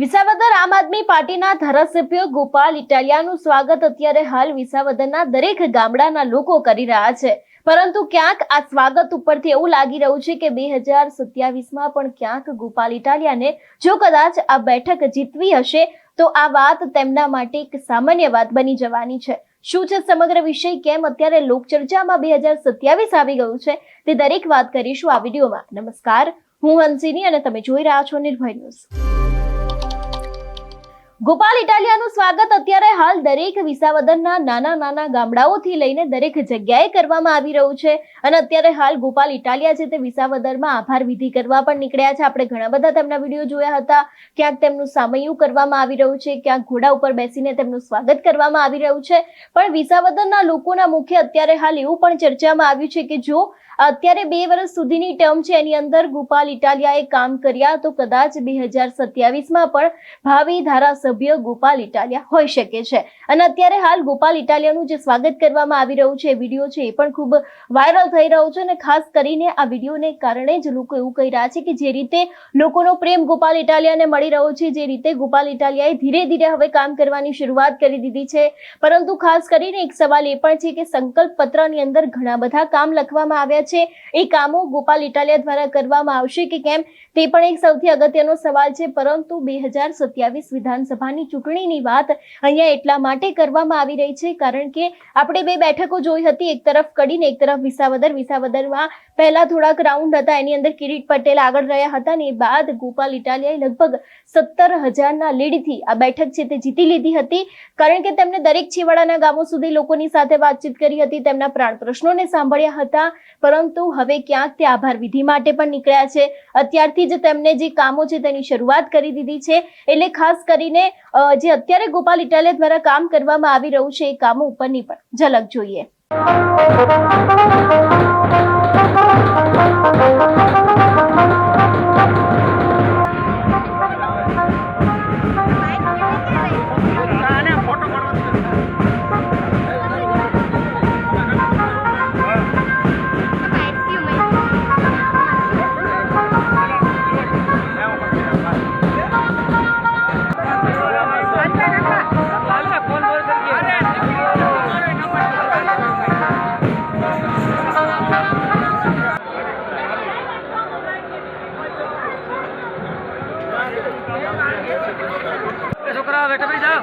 વિસાવદર આમ આદમી પાર્ટીના ધારાસભ્ય ગોપાલ ઇટાલિયાનું સ્વાગત અત્યારે હાલ વિસાવદરના દરેક ગામડાના લોકો કરી રહ્યા છે. પરંતુ ક્યાંક આ સ્વાગત ઉપરથી એવું લાગી રહ્યું છે કે બે હજાર સત્યાવીસમાં પણ ક્યાંક ગોપાલ ઇટાલિયાને જો કદાચ આ બેઠક જીતવી હશે, તો આ વાત તેમના માટે એક સામાન્ય વાત બની જવાની છે. શું છે સમગ્ર વિષય? કેમ અત્યારે લોકચર્ચામાં બે હજાર સત્યાવીસ આવી ગયું છે? તે દરેક વાત કરીશું આ વિડીયોમાં. નમસ્કાર. હું હંસિની અને તમે જોઈ રહ્યા છો નિર્ભય ન્યૂઝ. ગોપાલ ઇટાલિયાનું સ્વાગત અત્યારે હાલ દરેક વિસાવદનના નાના નાના ગામડાઓથી લઈને દરેક જગ્યાએ કરવામાં આવી રહ્યું છે. અને અત્યારે હાલ ગોપાલ ઇટાલિયા છે તે વિસાવદરમાં આભાર વિધિ કરવા પણ નીકળ્યા છે. આપણે ઘણા બધા તેમના વીડિયો જોયા હતા. ક્યાંક તેમનું સામયું કરવામાં આવી રહ્યું છે. ક્યાંક ઘોડા ઉપર બેસીને તેમનું સ્વાગત કરવામાં આવી રહ્યું છે. પણ વિસાવદરના લોકોના મુખ્ય અત્યારે હાલ એવું પણ ચર્ચામાં આવ્યું છે કે જો અત્યારે બે વર્ષ સુધીની ટર્મ છે, એની અંદર ગોપાલ ઇટાલિયાએ કામ કર્યા તો કદાચ બે હજાર સત્યાવીસમાં પણ ભાવિ ધારાસભ્ય ગોપાલ ઇટાલિયા હોઈ શકે છે. અને અત્યારે હાલ ગોપાલ ઇટાલિયાનું જે સ્વાગત કરવામાં આવી રહ્યું છે વીડિયો છે, એ પણ ખૂબ વાયરલ થઈ રહ્યો છે અને ખાસ કરીને આ વિડીયોને કારણે જ લોકો એવું કહી રહ્યા છે કે જે રીતે લોકોનો પ્રેમ ગોપાલ ઇટાલિયાને મળી રહ્યો છે, જે રીતે ગોપાલ ઇટાલિયાએ ધીરે ધીરે હવે કામ કરવાની શરૂઆત કરી દીધી છે. પરંતુ ખાસ કરીને એક સવાલ એ પણ છે કે સંકલ્પ પત્રની અંદર ઘણા બધા કામ લખવામાં આવ્યા છે. એ કામો ગોપાલ ઇટાલિયા દ્વારા કરવામાં આવશે કે કેમ? તે પણ એક સૌથી અગત્યનો સવાલ છે. પરંતુ બે હજાર સત્યાવીસ વિધાનસભાની ચૂંટણીની વાત અહીંયા એટલા માટે કરવામાં આવી રહી છે કારણ કે આપણે બે બેઠકો જોઈ હતી. એક તરફ કડીને, એક તરફ વિસાવદર. વિસાવદરમાં પહેલા થોડાક રાઉન્ડ હતા. એની અંદર કિરીટ પટેલ આગળ રહ્યા હતા ને એ બાદ ગોપાલ ઇટાલિયાએ લગભગ સત્તર હજારના લીડથી આ બેઠક છે તે જીતી લીધી હતી. કારણ કે તેમણે દરેક છેવાડાના ગામો સુધી લોકોની સાથે વાતચીત કરી હતી. તેમના પ્રાણ પ્રશ્નોને સાંભળ્યા હતા. પરંતુ હવે ક્યાંક તે આભાર વિધિ માટે પણ નીકળ્યા છે. અત્યારથી જ તેમને જે કામો છે તેની શરૂઆત કરી દીધી છે. એટલે ખાસ કરીને જે અત્યારે ગોપાલ ઇટાલિયા દ્વારા કામ કરવામાં આવી રહ્યું છે એ કામો ઉપરની પણ ઝલક જોઈએ. છોકરા બેઠા ભાઈ જાઓ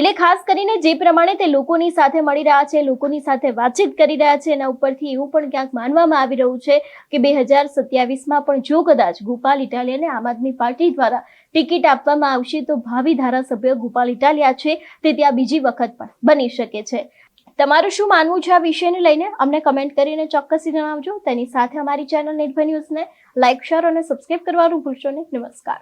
એટલે ખાસ કરીને જે પ્રમાણે તે લોકોની સાથે મળી રહ્યા છે, લોકોની સાથે વાતચીત કરી રહ્યા છે, એના ઉપરથી એવું પણ ક્યાંક માનવામાં આવી રહ્યું છે કે બે હજાર સત્યાવીસમાં પણ જો કદાચ ગોપાલ ઇટાલિયાને આમ આદમી પાર્ટી દ્વારા ટિકિટ આપવામાં આવશે, તો ભાવિ ધારાસભ્ય ગોપાલ ઇટાલિયા છે તે ત્યાં બીજી વખત પણ બની શકે છે. તમારું શું માનવું છે આ વિષયને લઈને? અમને કમેન્ટ કરીને ચોક્કસથી જણાવજો. તેની સાથે અમારી ચેનલ નિર્ભય ન્યૂઝને લાઇક શેર અને સબસ્ક્રાઇબ કરવાનું ભૂલશો નહીં. નમસ્કાર.